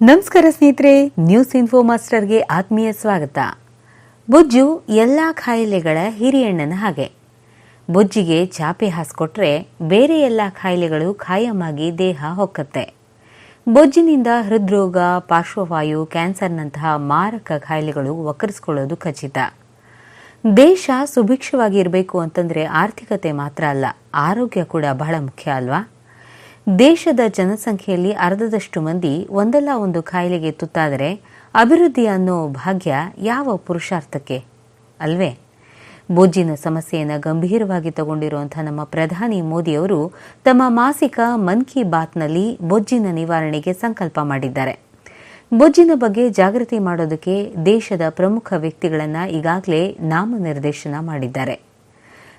ನಮಸ್ಕಾರ ಸ್ನೇಹಿತರೆ news info ಮಾಸ್ಟರ್ಗೆ ಆತ್ಮೀಯ ಸ್ವಾಗತ. ಬೊಜ್ಜು ಎಲ್ಲ ಖಾಯಿಲೆಗಳ ಹಿರಿಯಣ್ಣನ ಹಾಗೆ. ಬೊಜ್ಜಿಗೆ ಚಾಪೆ ಹಾಸ್ಕೊಟ್ರೆ ಬೇರೆ ಎಲ್ಲ ಖಾಯಿಲೆಗಳು ಖಾಯಮಾಗಿ ದೇಹ ಹೊಕ್ಕತ್ತೆ. ಬೊಜ್ಜಿನಿಂದ ಹೃದ್ರೋಗ, ಪಾರ್ಶ್ವವಾಯು, ಕ್ಯಾನ್ಸರ್ನಂತಹ ಮಾರಕ ಖಾಯಿಲೆಗಳು ಒಕ್ಕರಿಸ್ಕೊಳ್ಳೋದು ಖಚಿತ. ದೇಶ ಸುಭಿಕ್ಷವಾಗಿರಬೇಕು ಅಂತಂದ್ರೆ ಆರ್ಥಿಕತೆ ಮಾತ್ರ ಅಲ್ಲ, ಆರೋಗ್ಯ ಕೂಡ ಬಹಳ ಮುಖ್ಯ ಅಲ್ವಾ? ದೇಶದ ಜನಸಂಖ್ಯೆಯಲ್ಲಿ ಅರ್ಧದಷ್ಟು ಮಂದಿ ಒಂದಲ್ಲ ಒಂದು ಕಾಯಿಲೆಗೆ ತುತ್ತಾದರೆ ಅಭಿವೃದ್ಧಿ ಅನ್ನೋ ಭಾಗ್ಯ ಯಾವ ಪುರುಷಾರ್ಥಕ್ಕೆ? ಅಲ್ವೇ? ಬೊಜ್ಜಿನ ಸಮಸ್ಯೆಯನ್ನು ಗಂಭೀರವಾಗಿ ತಗೊಂಡಿರುವಂತಹ ನಮ್ಮ ಪ್ರಧಾನಿ ಮೋದಿಯವರು ತಮ್ಮ ಮಾಸಿಕ ಮನ್ ಕಿ ಬಾತ್ನಲ್ಲಿ ಬೊಜ್ಜಿನ ನಿವಾರಣೆಗೆ ಸಂಕಲ್ಪ ಮಾಡಿದ್ದಾರೆ. ಬೊಜ್ಜಿನ ಬಗ್ಗೆ ಜಾಗೃತಿ ಮಾಡೋದಕ್ಕೆ ದೇಶದ ಪ್ರಮುಖ ವ್ಯಕ್ತಿಗಳನ್ನು ಈಗಾಗಲೇ ನಾಮನಿರ್ದೇಶನ ಮಾಡಿದ್ದಾರೆ.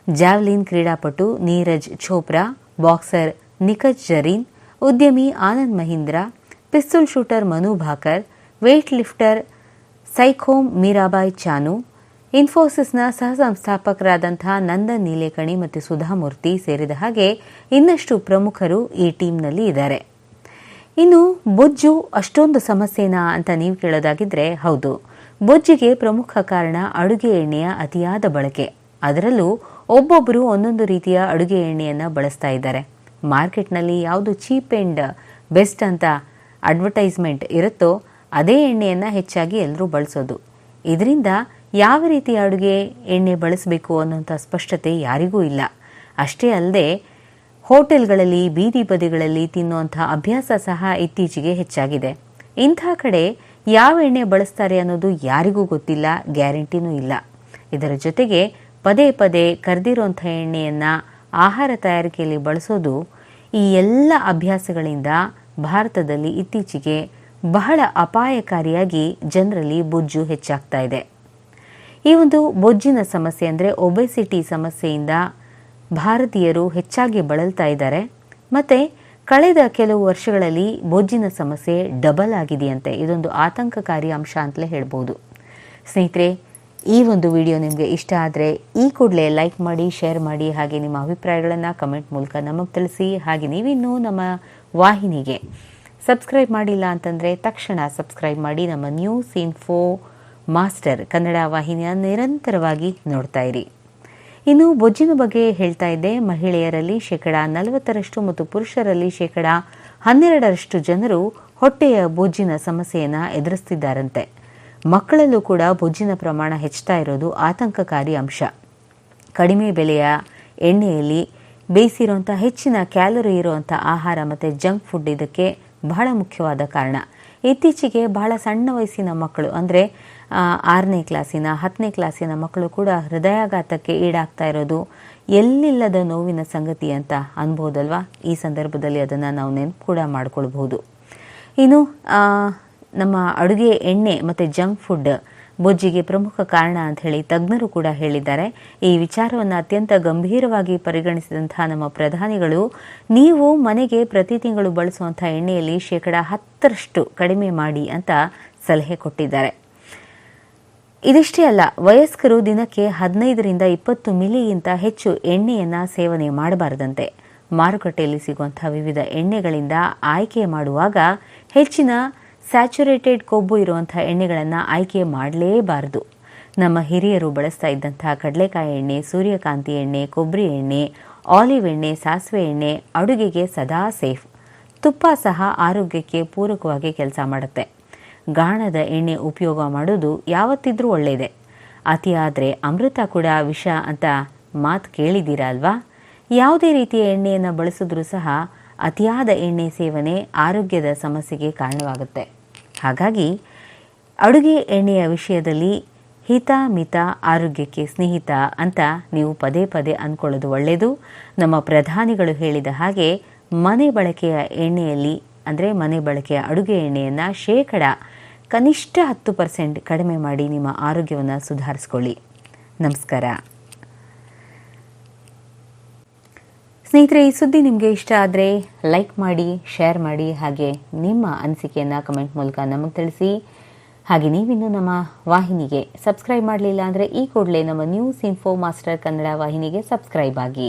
ಜಾವ್ಲಿನ್ ಕ್ರೀಡಾಪಟು ನೀರಜ್ ಛೋಪ್ರಾ ಬಾಕ್ಸರ್ ನಿಖತ್ ಜರೀನ್, ಉದ್ಯಮಿ Anand Mahindra, pistol shooter Manu Bhaker, weight lifter Saikhom Mirabai Chanu, ಇನ್ಫೋಸಿಸ್ನ ಸಹ ಸಂಸ್ಥಾಪಕರಾದಂತಹ ನಂದನ್ ನೀಲೇಕಣಿ ಮತ್ತು ಸುಧಾಮೂರ್ತಿ ಸೇರಿದ ಹಾಗೆ ಇನ್ನಷ್ಟು ಪ್ರಮುಖರು ಈ ಟೀಮ್ನಲ್ಲಿ ಇದ್ದಾರೆ. ಇನ್ನು ಬೊಜ್ಜು ಅಷ್ಟೊಂದು ಸಮಸ್ಯೆನಾ ಅಂತ ನೀವು ಕೇಳೋದಾಗಿದ್ರೆ ಹೌದು. ಬೊಜ್ಜಿಗೆ ಪ್ರಮುಖ ಕಾರಣ ಅಡುಗೆ ಎಣ್ಣೆಯ ಅತಿಯಾದ ಬಳಕೆ. ಅದರಲ್ಲೂ ಒಬ್ಬೊಬ್ಬರು ಒಂದೊಂದು ರೀತಿಯ ಅಡುಗೆ ಎಣ್ಣೆಯನ್ನು ಬಳಸ್ತಾ ಇದ್ದಾರೆ. ಮಾರ್ಕೆಟ್ನಲ್ಲಿ ಯಾವುದು ಚೀಪ್ ಆ್ಯಂಡ್ ಬೆಸ್ಟ್ ಅಂತ ಅಡ್ವರ್ಟೈಸ್ಮೆಂಟ್ ಇರುತ್ತೋ ಅದೇ ಎಣ್ಣೆಯನ್ನು ಹೆಚ್ಚಾಗಿ ಎಲ್ಲರೂ ಬಳಸೋದು. ಇದರಿಂದ ಯಾವ ರೀತಿಯ ಅಡುಗೆ ಎಣ್ಣೆ ಬಳಸಬೇಕು ಅನ್ನೋಂಥ ಸ್ಪಷ್ಟತೆ ಯಾರಿಗೂ ಇಲ್ಲ. ಅಷ್ಟೇ ಅಲ್ಲದೆ ಹೋಟೆಲ್ಗಳಲ್ಲಿ, ಬೀದಿ ಬದಿಗಳಲ್ಲಿ ತಿನ್ನುವಂಥ ಅಭ್ಯಾಸ ಸಹ ಇತ್ತೀಚೆಗೆ ಹೆಚ್ಚಾಗಿದೆ. ಇಂಥ ಕಡೆ ಯಾವ ಎಣ್ಣೆ ಬಳಸ್ತಾರೆ ಅನ್ನೋದು ಯಾರಿಗೂ ಗೊತ್ತಿಲ್ಲ, ಗ್ಯಾರಂಟಿನೂ ಇಲ್ಲ. ಇದರ ಜೊತೆಗೆ ಪದೇ ಪದೇ ಕರೆದಿರುವಂಥ ಎಣ್ಣೆಯನ್ನು ಆಹಾರ ತಯಾರಿಕೆಯಲ್ಲಿ ಬಳಸೋದು ಈ ಎಲ್ಲ ಅಭ್ಯಾಸಗಳಿಂದ ಭಾರತದಲ್ಲಿ ಇತ್ತೀಚೆಗೆ ಬಹಳ ಅಪಾಯಕಾರಿಯಾಗಿ ಜನರಲ್ಲಿ ಬೊಜ್ಜು ಹೆಚ್ಚಾಗ್ತಾ ಇದೆ. ಈ ಒಂದು ಬೊಜ್ಜಿನ ಸಮಸ್ಯೆ ಅಂದರೆ ಒಬೆಸಿಟಿ ಸಮಸ್ಯೆಯಿಂದ ಭಾರತೀಯರು ಹೆಚ್ಚಾಗಿ ಬಳಲ್ತಾ ಇದ್ದಾರೆ. ಮತ್ತು ಕಳೆದ ಕೆಲವು ವರ್ಷಗಳಲ್ಲಿ ಬೊಜ್ಜಿನ ಸಮಸ್ಯೆ ಡಬಲ್ ಆಗಿದೆಯಂತೆ. ಇದೊಂದು ಆತಂಕಕಾರಿ ಅಂಶ ಅಂತಲೇ ಹೇಳ್ಬೋದು. ಸ್ನೇಹಿತರೆ ಈ ಒಂದು ವಿಡಿಯೋ ನಿಮಗೆ ಇಷ್ಟ ಆದರೆ ಈ ಕೂಡಲೇ ಲೈಕ್ ಮಾಡಿ ಶೇರ್ ಮಾಡಿ, ಹಾಗೆ ನಿಮ್ಮ ಅಭಿಪ್ರಾಯಗಳನ್ನು ಕಮೆಂಟ್ ಮೂಲಕ ನಮಗೆ ತಿಳಿಸಿ, ಹಾಗೆ ನೀವಿನ್ನೂ ನಮ್ಮ ವಾಹಿನಿಗೆ ಸಬ್ಸ್ಕ್ರೈಬ್ ಮಾಡಿಲ್ಲ ಅಂತಂದರೆ ತಕ್ಷಣ ಸಬ್ಸ್ಕ್ರೈಬ್ ಮಾಡಿ ನಮ್ಮ ನ್ಯೂಸ್ ಇನ್ಫೋ ಮಾಸ್ಟರ್ ಕನ್ನಡ ವಾಹಿನಿಯ ನಿರಂತರವಾಗಿ ನೋಡ್ತಾ ಇರಿ. ಇನ್ನು ಬೊಜ್ಜಿನ ಬಗ್ಗೆ ಹೇಳ್ತಾ ಇದ್ದೆ, ಮಹಿಳೆಯರಲ್ಲಿ ಶೇಕಡ ನಲವತ್ತರಷ್ಟು ಮತ್ತು ಪುರುಷರಲ್ಲಿ ಶೇಕಡ ಹನ್ನೆರಡರಷ್ಟು ಜನರು ಹೊಟ್ಟೆಯ ಬೊಜ್ಜಿನ ಸಮಸ್ಯೆಯನ್ನು ಎದುರಿಸ್ತಿದ್ದಾರಂತೆ. ಮಕ್ಕಳಲ್ಲೂ ಕೂಡ ಬೊಜ್ಜಿನ ಪ್ರಮಾಣ ಹೆಚ್ಚುತ್ತಾ ಇರೋದು ಆತಂಕಕಾರಿ ಅಂಶ. ಕಡಿಮೆ ಬೆಲೆಯ ಎಣ್ಣೆಯಲ್ಲಿ ಬೇಯಿಸಿರುವಂಥ ಹೆಚ್ಚಿನ ಕ್ಯಾಲೋರಿ ಇರುವಂಥ ಆಹಾರ ಮತ್ತು ಜಂಕ್ ಫುಡ್ ಇದಕ್ಕೆ ಬಹಳ ಮುಖ್ಯವಾದ ಕಾರಣ. ಇತ್ತೀಚೆಗೆ ಬಹಳ ಸಣ್ಣ ವಯಸ್ಸಿನ ಮಕ್ಕಳು, ಅಂದರೆ ಆರನೇ ಕ್ಲಾಸಿನ, ಹತ್ತನೇ ಕ್ಲಾಸಿನ ಮಕ್ಕಳು ಕೂಡ ಹೃದಯಾಘಾತಕ್ಕೆ ಈಡಾಗ್ತಾ ಇರೋದು ಎಲ್ಲಿಲ್ಲದ ನೋವಿನ ಸಂಗತಿ ಅಂತ ಅನ್ಬೋದಲ್ವಾ? ಈ ಸಂದರ್ಭದಲ್ಲಿ ಅದನ್ನು ನಾವು ನೆನಪು ಕೂಡ ಮಾಡ್ಕೊಳ್ಬಹುದು. ಇನ್ನು ನಮ್ಮ ಅಡುಗೆ ಎಣ್ಣೆ ಮತ್ತು ಜಂಕ್ ಫುಡ್ ಬೊಜ್ಜಿಗೆ ಪ್ರಮುಖ ಕಾರಣ ಅಂತ ಹೇಳಿ ತಜ್ಞರು ಕೂಡ ಹೇಳಿದ್ದಾರೆ. ಈ ವಿಚಾರವನ್ನು ಅತ್ಯಂತ ಗಂಭೀರವಾಗಿ ಪರಿಗಣಿಸಿದಂತಹ ನಮ್ಮ ಪ್ರಧಾನಿಗಳು, ನೀವು ಮನೆಗೆ ಪ್ರತಿ ತಿಂಗಳು ಬಳಸುವಂತಹ ಎಣ್ಣೆಯಲ್ಲಿ ಶೇಕಡ ಹತ್ತರಷ್ಟು ಕಡಿಮೆ ಮಾಡಿ ಅಂತ ಸಲಹೆ ಕೊಟ್ಟಿದ್ದಾರೆ. ಇದಿಷ್ಟೇ ಅಲ್ಲ, ವಯಸ್ಕರು ದಿನಕ್ಕೆ ಹದಿನೈದರಿಂದ ಇಪ್ಪತ್ತು ಮಿಲಿಗಿಂತ ಹೆಚ್ಚು ಎಣ್ಣೆಯನ್ನ ಸೇವನೆ ಮಾಡಬಾರದಂತೆ. ಮಾರುಕಟ್ಟೆಯಲ್ಲಿ ಸಿಗುವಂತಹ ವಿವಿಧ ಎಣ್ಣೆಗಳಿಂದ ಆಯ್ಕೆ ಮಾಡುವಾಗ ಹೆಚ್ಚಿನ ಸ್ಯಾಚುರೇಟೆಡ್ ಕೊಬ್ಬು ಇರುವಂತಹ ಎಣ್ಣೆಗಳನ್ನು ಆಯ್ಕೆ ಮಾಡಲೇಬಾರದು. ನಮ್ಮ ಹಿರಿಯರು ಬಳಸ್ತಾ ಇದ್ದಂತಹ ಕಡಲೆಕಾಯಿ ಎಣ್ಣೆ, ಸೂರ್ಯಕಾಂತಿ ಎಣ್ಣೆ, ಕೊಬ್ಬರಿ ಎಣ್ಣೆ, ಆಲಿವ್ ಎಣ್ಣೆ, ಸಾಸಿವೆ ಎಣ್ಣೆ ಅಡುಗೆಗೆ ಸದಾ ಸೇಫ್. ತುಪ್ಪ ಸಹ ಆರೋಗ್ಯಕ್ಕೆ ಪೂರಕವಾಗಿ ಕೆಲಸ ಮಾಡುತ್ತೆ. ಗಾಣದ ಎಣ್ಣೆ ಉಪಯೋಗ ಮಾಡೋದು ಯಾವತ್ತಿದ್ರೂ ಒಳ್ಳೆಯದೆ ಅತಿಯಾದರೆ ಅಮೃತ ಕೂಡ ವಿಷ ಅಂತ ಮಾತು ಕೇಳಿದ್ದೀರಾ ಅಲ್ವಾ? ಯಾವುದೇ ರೀತಿಯ ಎಣ್ಣೆಯನ್ನು ಬಳಸಿದ್ರೂ ಸಹ ಅತಿಯಾದ ಎಣ್ಣೆ ಸೇವನೆ ಆರೋಗ್ಯದ ಸಮಸ್ಯೆಗೆ ಕಾರಣವಾಗುತ್ತೆ. ಹಾಗಾಗಿ ಅಡುಗೆ ಎಣ್ಣೆಯ ವಿಷಯದಲ್ಲಿ ಹಿತ, ಮಿತ, ಆರೋಗ್ಯಕ್ಕೆ ಸ್ನೇಹಿತ ಅಂತ ನೀವು ಪದೇ ಪದೇ ಅಂದ್ಕೊಳ್ಳೋದು ಒಳ್ಳೆಯದು ನಮ್ಮ ಪ್ರಧಾನಿಗಳು ಹೇಳಿದ ಹಾಗೆ ಮನೆ ಬಳಕೆಯ ಎಣ್ಣೆಯಲ್ಲಿ, ಅಂದರೆ ಮನೆ ಬಳಕೆಯ ಅಡುಗೆ ಎಣ್ಣೆಯನ್ನು ಶೇಕಡ ಕನಿಷ್ಠ ಹತ್ತು ಪರ್ಸೆಂಟ್ ಕಡಿಮೆ ಮಾಡಿ ನಿಮ್ಮ ಆರೋಗ್ಯವನ್ನು ಸುಧಾರಿಸ್ಕೊಳ್ಳಿ. ನಮಸ್ಕಾರ. ಸ್ನೇಹಿತರೆ, ಈ ಸುದ್ದಿ ನಿಮಗೆ ಇಷ್ಟ ಆದರೆ ಲೈಕ್ ಮಾಡಿ ಶೇರ್ ಮಾಡಿ, ಹಾಗೆ ನಿಮ್ಮ ಅನಿಸಿಕೆಯನ್ನು ಕಮೆಂಟ್ ಮೂಲಕ ನಮಗೆ ತಿಳಿಸಿ. ಹಾಗೆ ನೀವಿನ್ನು ನಮ್ಮ ವಾಹಿನಿಗೆ ಸಬ್ಸ್ಕ್ರೈಬ್ ಮಾಡಲಿಲ್ಲ ಅಂದರೆ ಈ ಕೂಡಲೇ ನಮ್ಮ ನ್ಯೂಸ್ ಇನ್ಫೋ ಮಾಸ್ಟರ್ ಕನ್ನಡ ವಾಹಿನಿಗೆ ಸಬ್ಸ್ಕ್ರೈಬ್ ಆಗಿ.